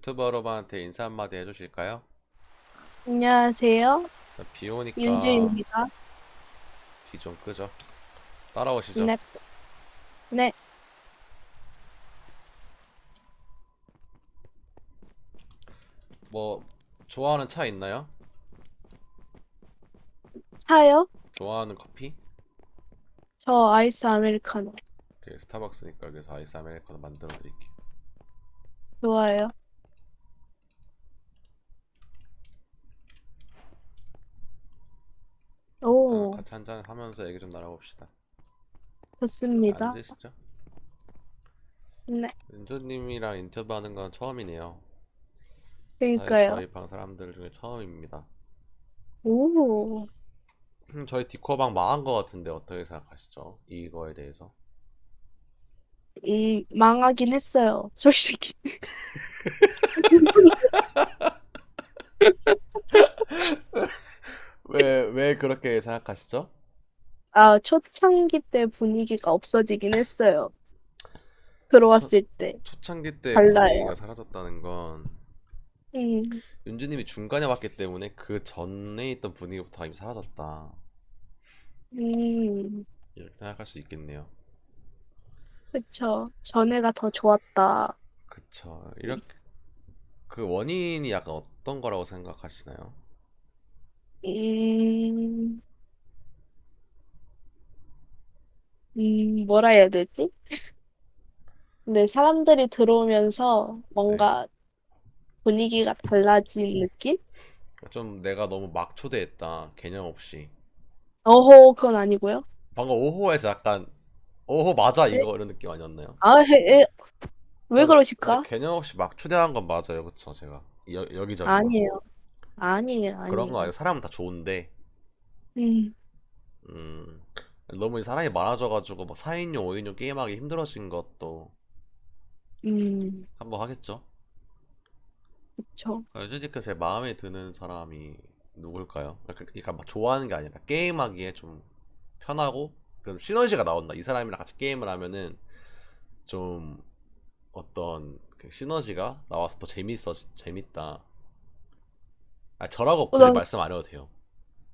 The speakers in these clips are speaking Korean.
유튜버 여러분한테 인사 한마디 해주실까요? 안녕하세요. 비 오니까 윤주입니다. 비 좀 끄죠. 따라오시죠. 네. 네. 뭐 좋아하는 차 있나요? 차요? 좋아하는 커피? 저 아이스 아메리카노. 그 스타벅스니까 여기서 아이스 아메리카노 만들어 드릴게요. 좋아요. 오, 같이 한잔 하면서 얘기 좀 나눠봅시다. 좋습니다. 앉으시죠. 네. 윤주님이랑 인터뷰하는 건 처음이네요. 그러니까요. 저희 방 사람들 중에 처음입니다. 오, 음, 저희 디코방 망한 것 같은데 어떻게 생각하시죠? 이거에 대해서. 음, 망하긴 했어요. 솔직히. 왜, 왜 그렇게 생각하시죠? 아, 초창기 때 분위기가 없어지긴 했어요. 들어왔을 때. 초창기 때 달라요. 분위기가 사라졌다는 건 음, 윤주님이 중간에 왔기 때문에 그 전에 있던 분위기부터 이미 사라졌다. 음, 이렇게 생각할 수 있겠네요. 그쵸. 전에가 더 좋았다. 그쵸. 이렇게 그 원인이 약간 어떤 거라고 생각하시나요? 음, 음, 뭐라 해야 되지? 근데 사람들이 들어오면서 뭔가 분위기가 달라진 느낌? 좀 내가 너무 막 초대했다. 개념 없이. 어허, 그건 아니고요. 방금 오호에서 약간 오호 맞아 네? 이거 이런 느낌 아니었나요? 아, 해, 해, 왜좀 그러실까? 개념 없이 막 초대한 건 맞아요. 그쵸 제가 여, 여기저기 아니에요. 아니에요, 그런 아니에요. 거 아니고 사람은 다 좋은데 음, 음 너무 사람이 많아져가지고 막 4인용 5인용 게임하기 힘들어진 것도 음, 한번 하겠죠? 그쵸. 요즘니까 제 마음에 드는 사람이 누굴까요? 그러니까 그러니까 막 좋아하는 게 아니라 게임하기에 좀 편하고 그럼 시너지가 나온다. 이 사람이랑 같이 게임을 하면은 좀 어떤 그 시너지가 나와서 더 재밌어 재밌다. 아 저라고 굳이 난- 말씀 안 해도 돼요.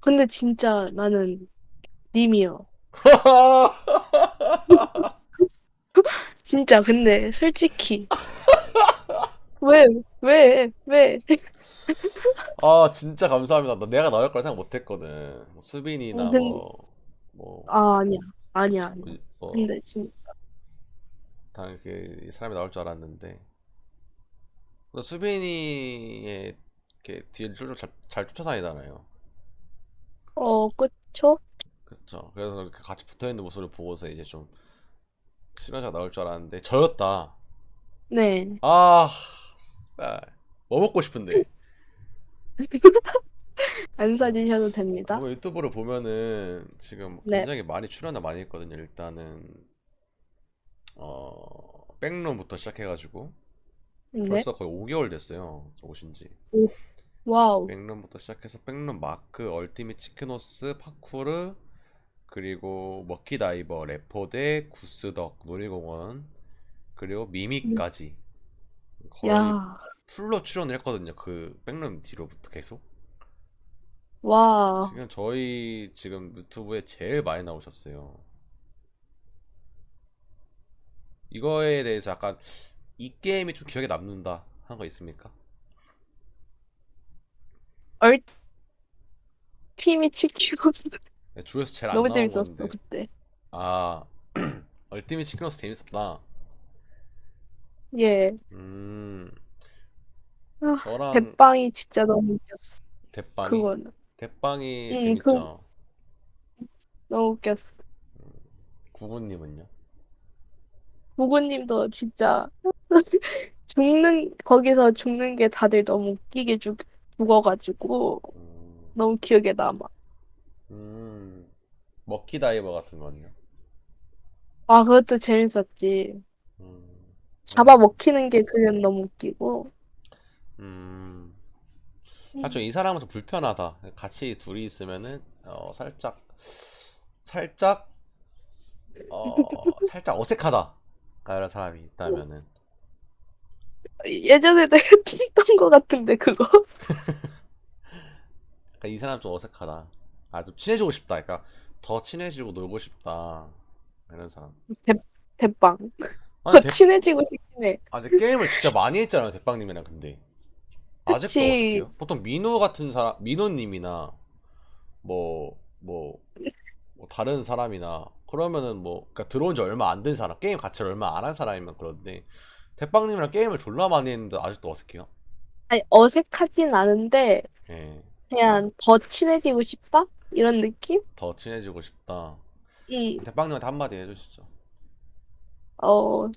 근데 진짜 나는 님이요. 진짜, 근데 솔직히. 왜, 왜, 왜? 아 진짜 감사합니다. 나 내가 나올 걸 생각 못 했거든. 뭐 수빈이나 근- 뭐 뭐, 아, 아니야. 아니야, 아니야. 뭐 근데 진짜. 다른 그 사람이 나올 줄 알았는데 근데 수빈이의 이렇게 뒤를 좀 잘, 잘 쫓아다니잖아요. 어, 그쵸? 그렇죠. 그래서 이렇게 같이 붙어 있는 모습을 보고서 이제 좀 시너지가 나올 줄 알았는데 저였다. 네. 아, 아, 뭐 먹고 싶은데. 안 사주셔도 됩니다. 뭐 유튜브를 보면은 지금 네. 굉장히 많이 출연을 많이 했거든요. 일단은 어 백룸부터 시작해가지고 네. 벌써 거의 5개월 됐어요. 저 오신지. 와우. 백룸부터 시작해서 백룸 마크, 얼티밋 치크노스, 파쿠르, 그리고 먹기 다이버, 레포대, 구스덕, 놀이공원, 그리고 미미까지 거의 야, 풀로 출연을 했거든요. 그 백룸 뒤로부터 계속. 와. 지금 저희 지금 유튜브에 제일 많이 나오셨어요. 이거에 대해서 약간 이 게임이 좀 기억에 남는다 한 거 있습니까? 얼, 팀이 치키고 네, 조회수 제일 안 너무 나온 재밌었어, 건데. 그때. 아, 얼티밋 치킨로스 재밌었다. 예. 음, 아, 저랑 대빵이 진짜 너무 웃겼어. 대빵이 그거는. 대빵이 음, 재밌죠. 너무 웃겼어. 구구님은요? 부구님도 진짜 죽는, 거기서 죽는 게 다들 너무 웃기게 죽, 죽어가지고 음, 너무 기억에 남아. 음, 먹기 다이버 같은 거는요? 아, 그것도 재밌었지. 음, 잡아 먹히는 게 그게 너무 웃기고. 음, 사실 이 사람은 좀 불편하다. 같이 둘이 있으면은 어, 살짝 살짝 어, 살짝 어색하다. 그런 사람이 있다면은 예전에도 했던 것 같은데 그거. 그러니까 이 사람 좀 어색하다. 아, 좀 친해지고 싶다. 그러니까 더 친해지고 놀고 싶다. 이런 사람. 대, 대빵. 아니, 대, 친해지고 싶긴 해. 아, 근데 게임을 진짜 많이 했잖아요, 대빵님이랑 근데. 아직도 그치. 어색해요? 보통 민우 같은 사람, 민우님이나 뭐, 뭐, 뭐 다른 사람이나 그러면은 뭐, 그러니까 들어온 지 얼마 안 된 사람, 게임 같이 얼마 안 한 사람이면 그런데 대빵님이랑 게임을 졸라 많이 했는데 아직도 어색해요? 아니, 어색하진 않은데, 예, 그냥 더 친해지고 싶다? 이런 느낌? 더 친해지고 싶다. 응, 대빵님한테 한마디 해주시죠. 어,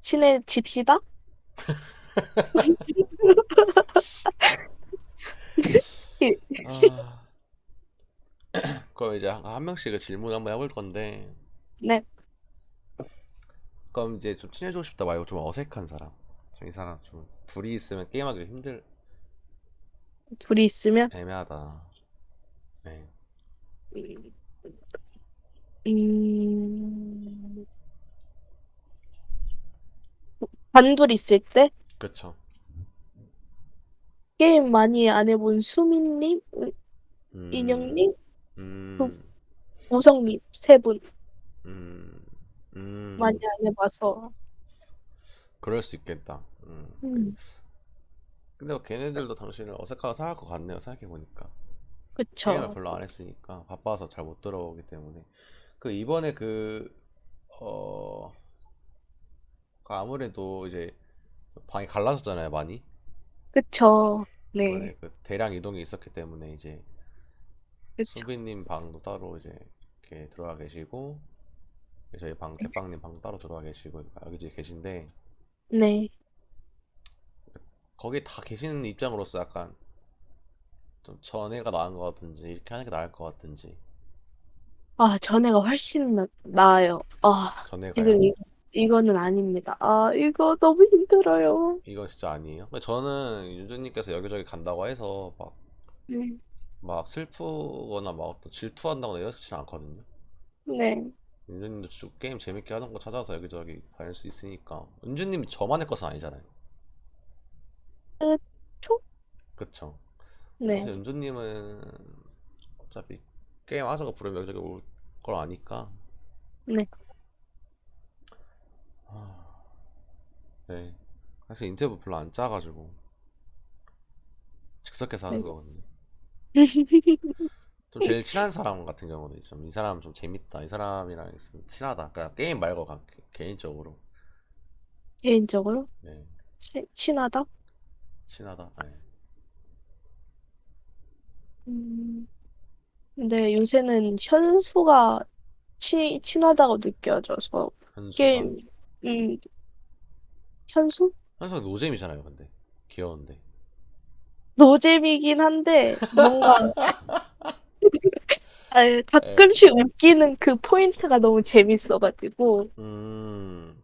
친해집시다? 아, 그럼 이제 한, 한 명씩 질문 한번 해볼 건데, 네, 그럼 이제 좀 친해지고 싶다 말고 좀 어색한 사람. 좀 이 사람 좀 둘이 있으면 게임하기 힘들, 둘이 있으면, 애매하다. 네, 음, 단둘이 있을 때, 그쵸. 게임 많이 안 해본 수민님, 음, 인형님, 음, 우성님, 세 분? 음, 음, 많이 안 해봐서. 그럴 수 있겠다. 음. 음, 근데 뭐 걔네들도 당신을 어색하게 생각할 것 같네요. 생각해보니까. 게임을 별로 안 했으니까 바빠서 잘 못 들어오기 때문에. 그 이번에 그, 어, 그 아무래도 이제 방이 갈라졌잖아요, 많이. 그쵸. 네, 이번에 그 대량 이동이 있었기 때문에 이제 그쵸. 수빈님 방도 따로 이제 이렇게 들어가 계시고 저희 방 대빵님 방도 따로 들어가 계시고 여기 계신데 네. 거기 다 계시는 입장으로서 약간 좀 전에가 나은 것 같은지 이렇게 하는 게 나을 것 같은지 아, 전에가 훨씬 나, 나아요. 아, 전에가요. 지금 이, 이거는 아닙니다. 아, 이거 너무 힘들어요. 이거 진짜 아니에요? 근데 저는 윤주님께서 여기저기 간다고 해서 막, 네. 막 슬프거나 막또 질투한다거나 이러지는 않거든요. 네. 윤주님도 쭉 게임 재밌게 하는 거 찾아서 여기저기 다닐 수 있으니까. 윤주님이 저만의 것은 아니잖아요. 그쵸? 그쵸? 네. 사실 윤주님은 어차피 게임 하자고 부르면 여기저기 올 걸 아니까. 네. 아, 네. 사실 인터뷰 별로 안 짜가지고 즉석에서 하는 네. 거거든요. 좀 제일 친한 사람 같은 경우는 좀 이 사람 좀 재밌다. 이 사람이랑 있으면 친하다. 그러니까 게임 말고 가- 개인적으로. 개인적으로 네. 치, 친하다? 친하다. 네. 음, 근데 요새는 현수가 치, 친하다고 느껴져서 현수가. 게임, 음, 현수? 현수가 노잼이잖아요, 근데. 귀여운데. 노잼이긴 한데 뭔가 네. 가끔씩 웃기는 그 포인트가 너무 재밌어가지고 음.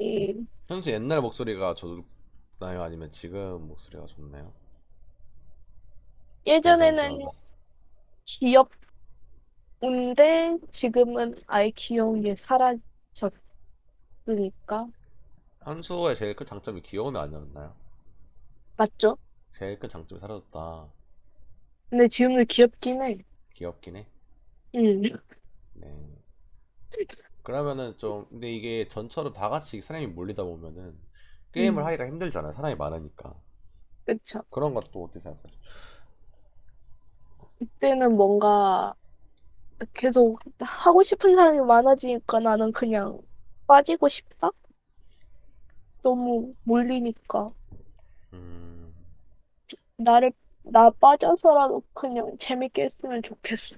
음, 현수 옛날 목소리가 좋나요? 아니면 지금 목소리가 좋나요? 예전에는 개성 귀엽는데 지금은 아예 귀여운 게 사라졌으니까 현수의 제일 큰 장점이 귀여움이 아니었나요? 맞죠? 제일 큰 장점이 사라졌다. 근데 지금도 귀엽긴 해. 귀엽긴 해. 음, 네. 그러면은 좀 근데 이게 전처럼 다 같이 사람이 몰리다 보면은 게임을 음. 하기가 힘들잖아요. 사람이 많으니까. 그쵸. 그런 것도 어떻게 생각하세요? 그때는 뭔가 계속 하고 싶은 사람이 많아지니까 나는 그냥 빠지고 싶다? 너무 몰리니까. 음, 나를, 나 빠져서라도 그냥 재밌게 했으면 좋겠어.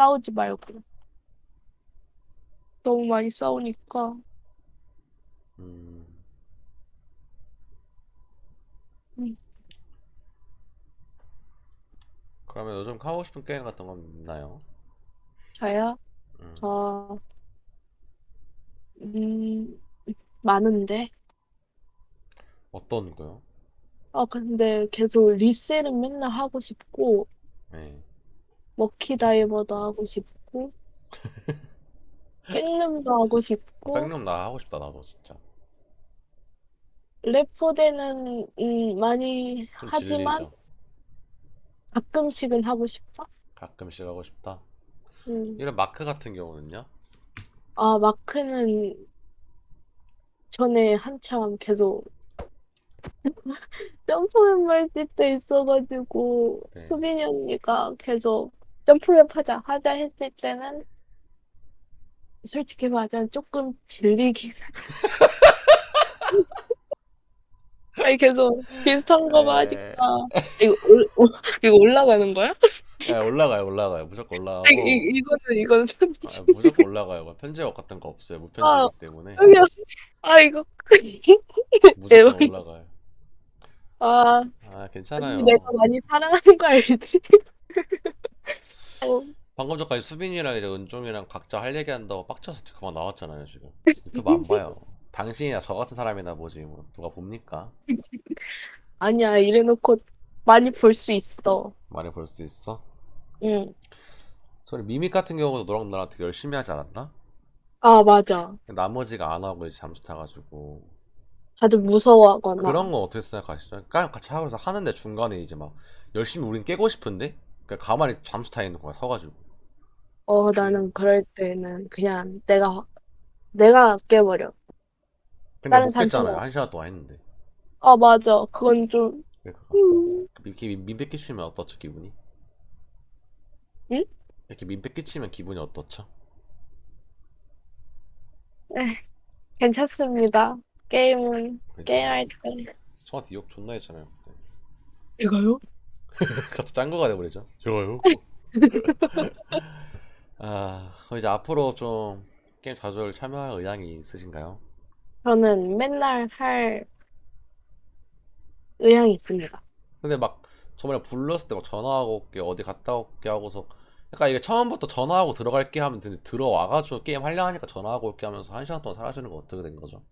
싸우지 말고. 너무 많이 싸우니까. 음. 음. 그러면 요즘 하고 싶은 게임 같은 건 있나요? 저야, 음, 저, 음, 많은데. 어떤 거요? 아, 근데 계속 리셀은 맨날 하고 싶고, 네. 먹키 다이버도 하고 싶고, 백룸도 하고 싶고, 백룸 나 하고 싶다 나도 진짜. 레포대는 음, 많이 좀 하지만 질리죠. 가끔씩은 하고 싶다. 가끔씩 하고 싶다. 음. 이런 마크 같은 경우는요? 아, 마크는 전에 한참 계속 점프맵 할때 있어가지고 네. 수빈이 언니가 계속 점프맵 하자 하자 했을 때는 솔직히 말하자면 조금 질리긴 아니 계속 비슷한 거만 에. 하니까 이거 올, 올- 이거 올라가는 거야? 네, 올라가요, 올라가요. 무조건 올라가고. 이, 이, 이거는 이거는 아, 무조건 올라가요. 뭐 편집 같은 거 없어요. 무편집이기 때문에 여기야 아 이거 무조건 올라가요. 아 아, 괜찮아요. 내가 많이 사랑하는 거 알지? 어, 방금 전까지 수빈이랑 이제 은종이랑 각자 할 얘기 한다고 빡쳐서 그만 나왔잖아요, 지금. 유튜브 안 봐요. 당신이나 저 같은 사람이나 보지, 뭐. 누가 봅니까? 아니야 이래놓고 많이 볼 수 있어. 많이 볼 수 있어? 응. 소리 미믹 같은 경우도 너랑 나랑 되게 열심히 하지 않았나? 아 맞아. 나머지가 안 하고 이제 잠수 타가지고. 다들 무서워하거나. 그런 건 어떻게 생각하시죠? 그러니까 같이 하면서 하는데 중간에 이제 막 열심히 우린 깨고 싶은데 그냥 가만히 잠수 타 있는 거야 서가지고 어 나는 그럴 때는 그냥 내가 내가 깨버려. 근데 다른 못 깼잖아요. 한 시간 동안 했는데 아 맞아. 그건 좀 그러니까 음, 이렇게 민- 민폐 끼치면 어떻죠 기분이? 응? 이렇게 민폐 끼치면 기분이 어떻죠? 괜찮습니다. 게임은 괜찮아요. 게임할 때. 저한테 욕 존나 했잖아요 그때. 이거요? 갑자기 짠 거가 돼버리죠 좋아요 아 그럼 이제 앞으로 좀 게임 자주 참여할 의향이 있으신가요? 저는 맨날 할 의향이 있습니다. 근데 막 저번에 불렀을 때 막 전화하고 올게 어디 갔다 올게 하고서 약간 이게 처음부터 전화하고 들어갈게 하면 되는데 들어와가지고 게임 하려 하니까 전화하고 올게 하면서 한 시간 동안 사라지는 거 어떻게 된 거죠?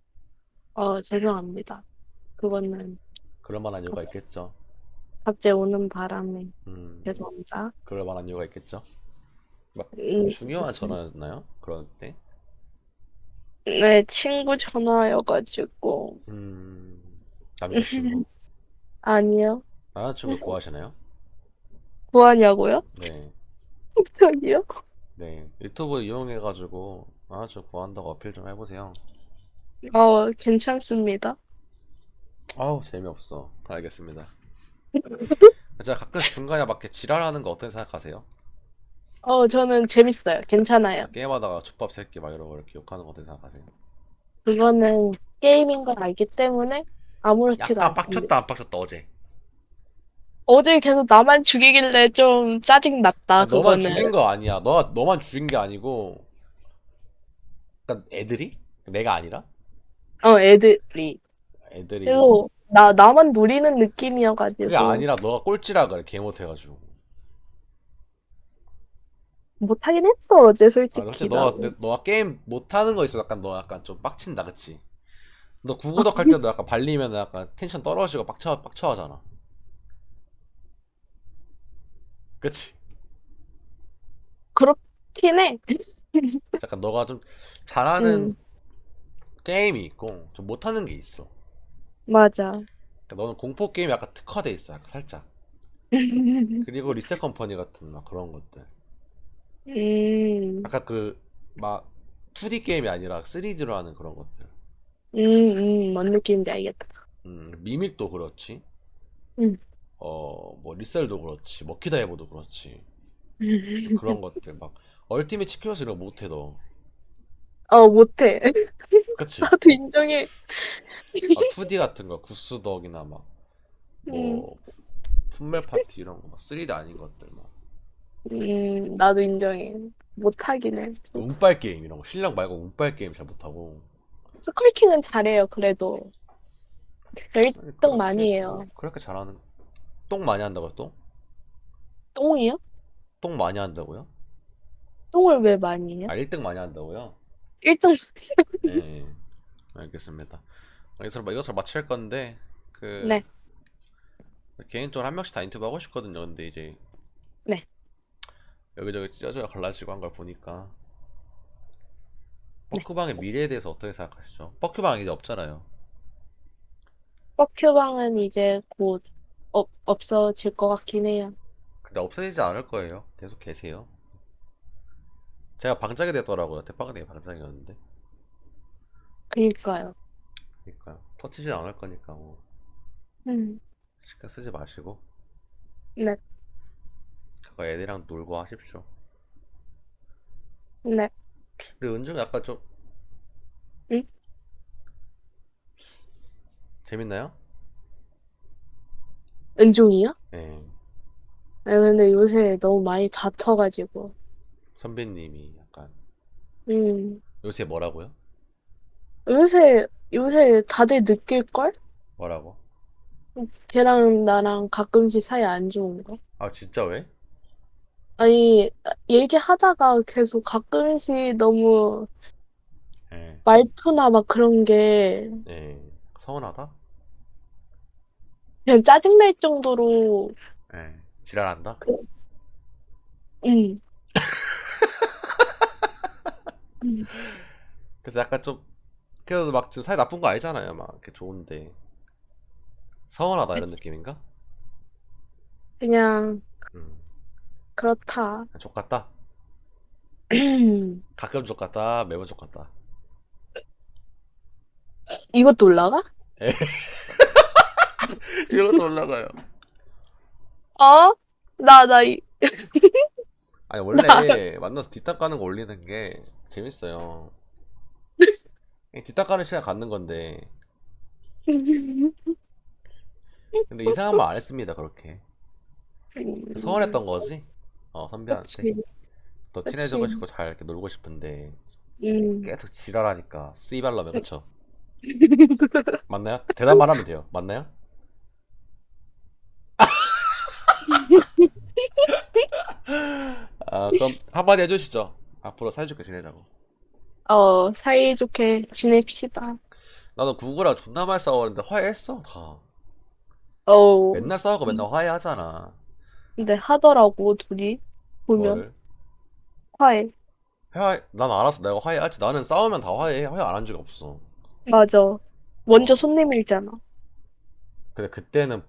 어 죄송합니다. 그거는 그럴 만한 이유가 있겠죠. 갑자기 오는 바람에 음, 죄송합니다. 그럴 만한 이유가 있겠죠. 음, 중요한 전화였나요? 그럴 때? 네 친구 전화여가지고 음, 남자친구. 아니요. 남자친구 구하시나요? 구하냐고요? 네, 저기요? 네. 유튜브 이용해가지고 남자친구 구한다고 어필 좀 해보세요. 어 괜찮습니다. 아우 재미없어. 알겠습니다. 제가 가끔 중간에 막 이렇게 지랄하는 거 어떻게 생각하세요? 어 저는 재밌어요. 괜찮아요. 게임하다가 족밥 새끼 막 이러고 이렇게 욕하는 거 어떻게 생각하세요? 그거는 게임인 걸 알기 때문에 아무렇지가 약간 않습니다. 빡쳤다 안 빡쳤다 어제 어제 계속 나만 죽이길래 좀 짜증 났다. 아, 너만 그거는 죽인 거 아니야 너, 너만 죽인 게 아니고 그러니까 애들이? 내가 아니라? 어 애들이 애들이 계속 나 나만 노리는 느낌이어가지고 그게 아니라 너가 꼴찌라 그래 개 못해가지고 못하긴 했어 어제 아, 솔직히 너가, 나도. 내- 너가 게임 못하는 거 있어 약간 너 약간 좀 빡친다 그치? 너 구구덕 할 때도 약간 발리면 약간 텐션 떨어지고 빡쳐, 빡쳐 하잖아 그치? 그렇긴 해. 약간 너가 좀 잘하는 음. 게임이 있고 좀 못하는 게 있어 맞아. 그러니까 너는 공포 게임 약간 특화돼 있어 약간 살짝. 그리고 리셋 컴퍼니 같은 막 그런 것들. 음, 약간 그막 2D 게임이 아니라 3D로 하는 그런 것들. 음, 음, 뭔 느낌인지 알겠다. 음 미믹도 그렇지. 음. 어 뭐 리셀도 그렇지. 먹히다 해보도 그렇지. 그런 것들 막. 얼티밋 치킨스 이런 거 못해 너 어, 못해. 그치? 나도 인정해. 막 2D 같은 거 구스덕이나 막 음, 뭐 품멜 파티 이런 거 막 3D 아닌 것들 막 음, 나도 인정해. 못하긴 해. 운빨 게임 이런 거 실력 말고 운빨 게임 잘 못하고 스컬킹은 잘해요, 그래도. 저 아니, 1등 많이 해요. 그렇게 잘하는 똥 많이 한다고요 똥? 똥이요? 똥 많이 한다고요? 똥을 왜 많이 해요? 아 1등 많이 한다고요? 1등, 네 알겠습니다 이것을, 이것을 마칠 건데 그 네. 개인적으로 한 명씩 다 인터뷰 하고 싶거든요 근데 이제 네. 여기저기 찢어져가 갈라지고 한 걸 보니까 네. 뻐큐방의 미래에 대해서 어떻게 생각하시죠? 뻐큐방 이제 없잖아요 뻑큐방은 이제 곧 없, 없어질 것 같긴 해요. 근데 없어지지 않을 거예요. 계속 계세요. 제가 방장이 됐더라고요. 대빵이 방장이었는데. 그니까요. 그러니까 터치지 않을 거니까 뭐 음, 신경 쓰지 마시고 네, 그거 애들이랑 놀고 하십시오. 네. 근데 은준 약간 좀 응? 재밌나요? 은종이요? 예. 아니, 근데 요새 너무 많이 다퉈가지고. 선배님이 약간 음, 요새 뭐라고요? 요새, 요새 다들 느낄 걸? 뭐라고? 걔랑 나랑 가끔씩 사이 안 좋은 거. 아 진짜 왜? 아니, 얘기하다가 계속 가끔씩 너무 예. 말투나 막 그런 게 예. 서운하다? 그냥 짜증날 정도로, 예. 지랄한다? 음. 음, 그래서 약간 좀 그래도 막 지금 사이 나쁜 거 아니잖아요. 막 이렇게 좋은데 서운하다 이런 느낌인가? 그냥, 음. 그렇다. 족 같다. 가끔 족 같다. 매번 족 같다. 이것도 올라가? 이것도 올라가요. 어? 나, 나, 이, 아니 원래 만나서 뒷담 까는 거 올리는 게 재밌어요. 뒷담 까는 시간 갖는 건데 근데 이상한 말 안 했습니다 그렇게 서운했던 거지. 어 선배한테 그치. 더 그치. 친해지고 싶고 잘 이렇게 놀고 싶은데 음. 계속 지랄하니까 씨발라면 그쵸? 맞나요? 대답만 하면 돼요. 맞나요? 아 그럼 한마디 해주시죠. 앞으로 사이좋게 지내자고. 어, 사이좋게 지냅시다. 나도 구구랑 존나 많이 싸웠는데 화해했어 다. 어, 맨날 싸우고 맨날 화해하잖아. 근데 하더라고, 둘이. 보면. 뭘? 화해. 화해 난 알았어 내가 화해할지 나는 싸우면 다 화해해 화해 안 한 적이 없어. 맞아. 먼저 어. 손 내밀잖아. 근데 그때는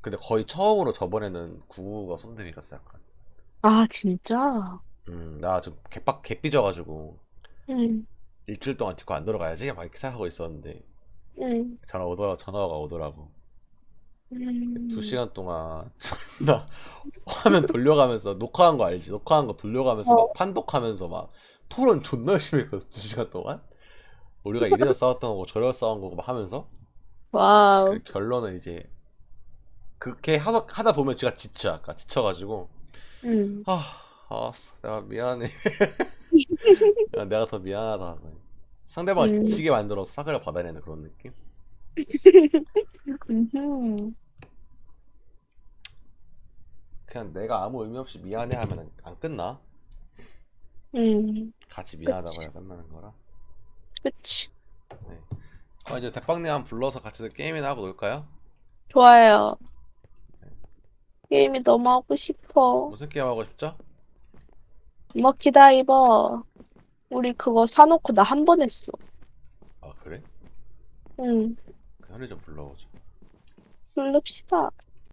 근데 거의 처음으로 저번에는 구구가 손 들이갔어 약간. 아, 진짜? 음 나 좀 개빡 개삐져가지고 응, 일주일 동안 딛고 안 들어가야지 막 이렇게 생각하고 있었는데 응, 전화 오더라 전화가 오더라고. 음. 두 시간 동안 나 화면 돌려가면서 녹화한 거 알지? 녹화한 거 돌려가면서 어. 막 판독하면서 막 토론 존나 열심히 했거든 두 시간 동안 우리가 이래서 싸웠던 거고 저래서 싸운 거고 막 하면서 와우. 그 결론은 이제 그렇게 하다, 하다 보면 제가 지쳐 아까 지쳐가지고 응. 아 알았어 내가 미안해 야, 내가 더 미안하다 상대방을 음. 지치게 만들어서 사과를 받아야 되는 그런 느낌? 그냥 내가 아무 의미 없이 미안해 하면 안 끝나 음, 같이 미안하다고 해야 끝나는 거라 그치. 어, 이제 대빵님 한 번 불러서 같이 게임이나 하고 놀까요? 좋아요. 게임이 너무 하고 싶어. 무슨 게임 하고 싶죠? 머키 다이버. 우리 그거 사놓고 나 한 번 했어. 아 그래? 응, 그 현이 좀 불러오죠 부릅시다.